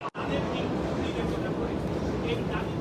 করে এই দাবি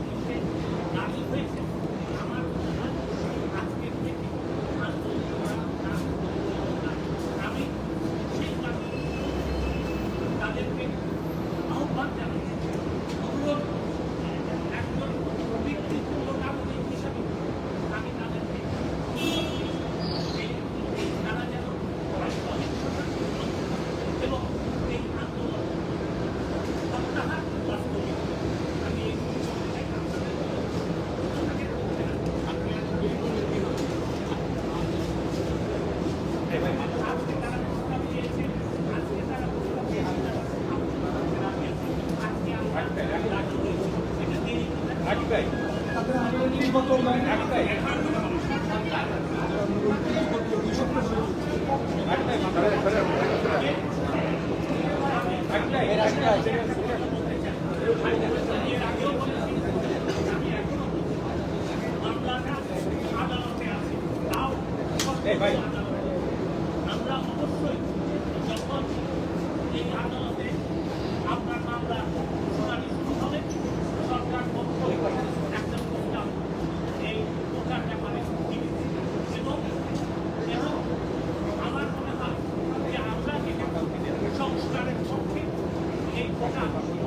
করে এর আগেও বলেছি Thank you.